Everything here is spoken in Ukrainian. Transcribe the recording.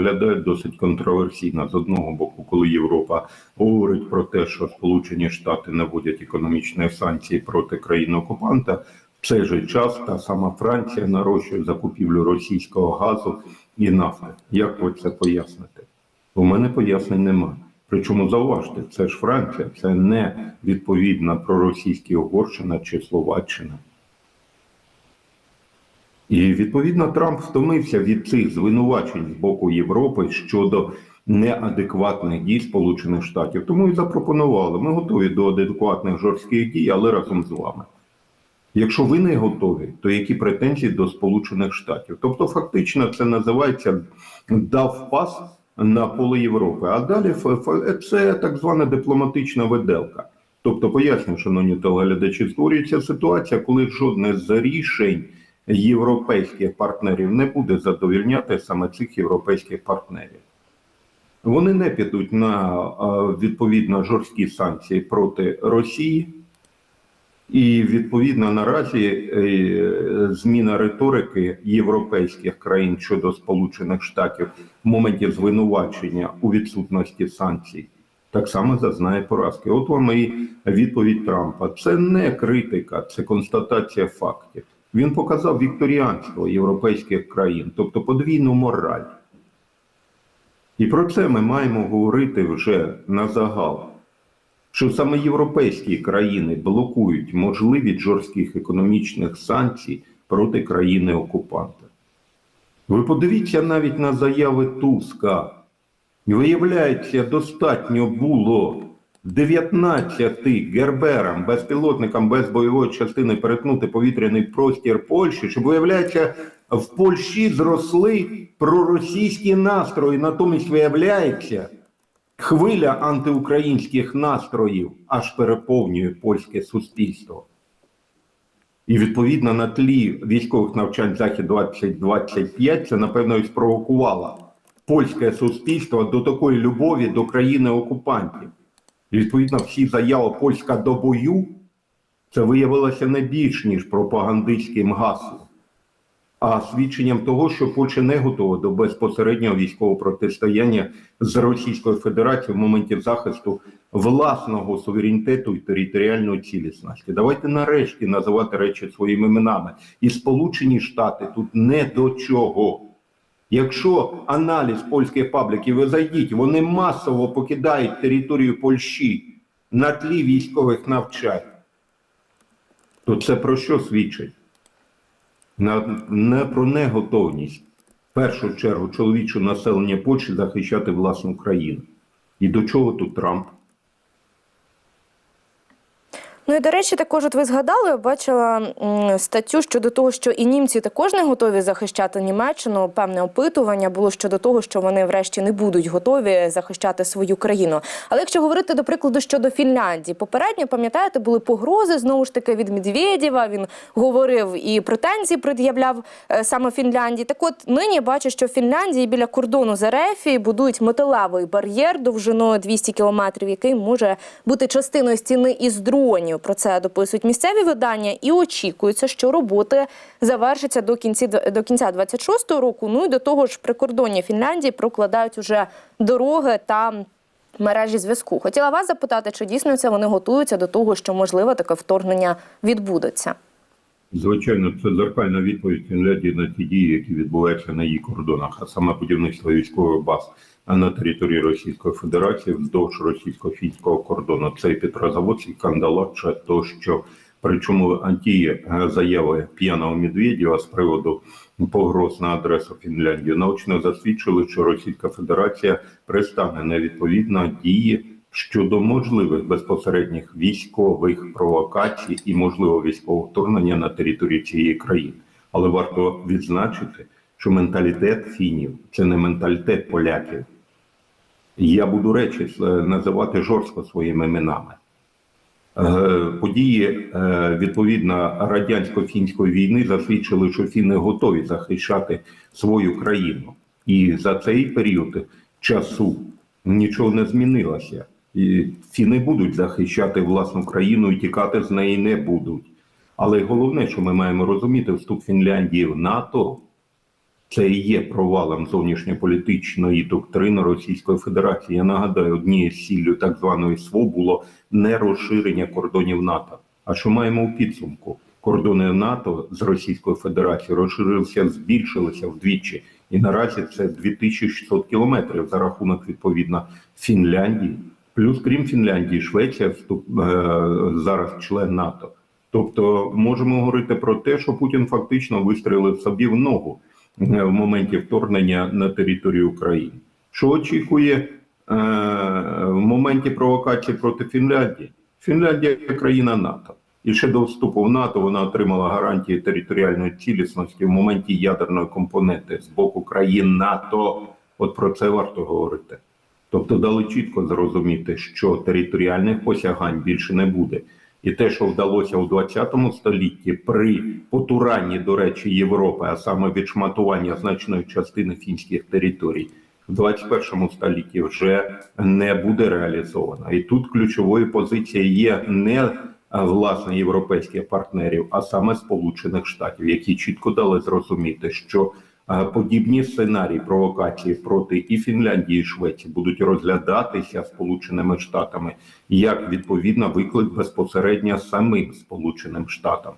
виглядають досить контроверсійно. З одного боку, коли Європа говорить про те, що Сполучені Штати наводять економічні санкції проти країни окупанта, в цей же час та сама Франція нарощує закупівлю російського газу і нафти. Як ви це поясните? У мене пояснень немає. Причому зауважте, це ж Франція, це не відповідна проросійська Угорщина чи Словаччина. І відповідно Трамп втомився від цих звинувачень з боку Європи щодо неадекватних дій Сполучених Штатів. Тому і запропонували. Ми готові до адекватних жорстких дій, але разом з вами. Якщо ви не готові, то які претензії до Сполучених Штатів? Тобто, фактично, це називається дав пас на поле Європи. А далі це так звана дипломатична виделка. Тобто, поясню, шановні телеглядачі, створюється ситуація, коли жодне з рішень європейських партнерів не буде задовільняти саме цих європейських партнерів. Вони не підуть на е, відповідно жорсткі санкції проти Росії. І відповідно наразі е, зміна риторики європейських країн щодо Сполучених Штатів в моменті звинувачення у відсутності санкцій так само зазнає поразки. От вам і відповідь Трампа. Це не критика, це констатація фактів. Він показав вікторіанство європейських країн, тобто подвійну мораль. І про це ми маємо говорити вже на загал що саме європейські країни блокують можливість жорстких економічних санкцій проти країни окупанта. Ви подивіться навіть на заяви Туска. Виявляється, достатньо було 19 герберам, безпілотникам без бойової частини перетнути повітряний простір Польщі, щоб виявляється, в Польщі зросли проросійські настрої. Натомість виявляється, Хвиля антиукраїнських настроїв аж переповнює польське суспільство. І відповідно на тлі військових навчань Захід 2025 це напевно і спровокувало польське суспільство до такої любові до країни окупантів. Відповідно всі заяви польська до бою це виявилося не більш ніж пропагандистським гаслом а свідченням того, що Польща не готова до безпосереднього військового протистояння з Російською Федерацією в моменті захисту власного суверенітету і територіальної цілісності. Давайте нарешті називати речі своїми іменами. І Сполучені Штати тут не до чого. Якщо аналіз польських пабліків, ви зайдіть, вони масово покидають територію Польщі на тлі військових навчань, то це про що свідчить? не про неготовність в першу чергу чоловічого населення Польщі захищати власну країну. І до чого тут Трамп? Ну і до речі, також от ви згадали, бачила статтю щодо того, що і німці також не готові захищати Німеччину. Певне опитування було щодо того, що вони врешті не будуть готові захищати свою країну. Але якщо говорити до прикладу щодо Фінляндії, попередньо пам'ятаєте, були погрози знову ж таки від Медведєва. Він говорив і претензії пред'являв е, саме Фінляндії. Так, от нині бачу, що в Фінляндії біля кордону з Ерефії будують металевий бар'єр довжиною 200 кілометрів, який може бути частиною стіни із дронів. Про це дописують місцеві видання, і очікується, що роботи завершаться до кінці до кінця 26-го року. Ну і до того ж, прикордоння Фінляндії прокладають уже дороги та мережі зв'язку. Хотіла вас запитати, чи дійсно це вони готуються до того, що можливо таке вторгнення відбудеться. Звичайно, це дзеркальна відповідь Фінляндії на ті дії, які відбуваються на її кордонах, а саме будівництво військових баз на території Російської Федерації вздовж російсько-фінського кордону. Це Петрозаводськ, і Кандалача тощо. Причому ті е, заяви п'яного Медведєва з приводу погроз на адресу Фінляндії наочно засвідчили, що Російська Федерація пристане на відповідно дії щодо можливих безпосередніх військових провокацій і можливо військового вторгнення на території цієї країни. Але варто відзначити, що менталітет фінів це не менталітет поляків. Я буду речі е, називати жорстко своїми іменами. Е, Події е, відповідно радянсько-фінської війни засвідчили, що фіни готові захищати свою країну, і за цей період часу нічого не змінилося. І Фіни будуть захищати власну країну і тікати з неї не будуть. Але головне, що ми маємо розуміти, вступ Фінляндії в НАТО Це і є провалом зовнішньополітичної доктрини Російської Федерації. Я нагадаю, однією з ціллю так званої СВО було не розширення кордонів НАТО. А що маємо у підсумку? Кордони НАТО з Російською Федерацією розширилися, збільшилися вдвічі, і наразі це 2600 кілометрів за рахунок відповідно Фінляндії. Плюс, крім Фінляндії, Швеція вступ, е, зараз член НАТО. Тобто можемо говорити про те, що Путін фактично вистрілив собі в ногу е, в моменті вторгнення на територію України. Що очікує е, в моменті провокації проти Фінляндії? Фінляндія країна НАТО. І ще до вступу в НАТО вона отримала гарантії територіальної цілісності в моменті ядерної компоненти з боку країн НАТО. От про це варто говорити. Тобто дали чітко зрозуміти, що територіальних посягань більше не буде. І те, що вдалося у 20 столітті при потуранні, до речі, Європи, а саме відшматування значної частини фінських територій, в 21 столітті вже не буде реалізовано. І тут ключовою позицією є не власне європейських партнерів, а саме Сполучених Штатів, які чітко дали зрозуміти, що подібні сценарії провокації проти і Фінляндії, і Швеції будуть розглядатися Сполученими Штатами як відповідно виклик безпосередньо самим Сполученим Штатам.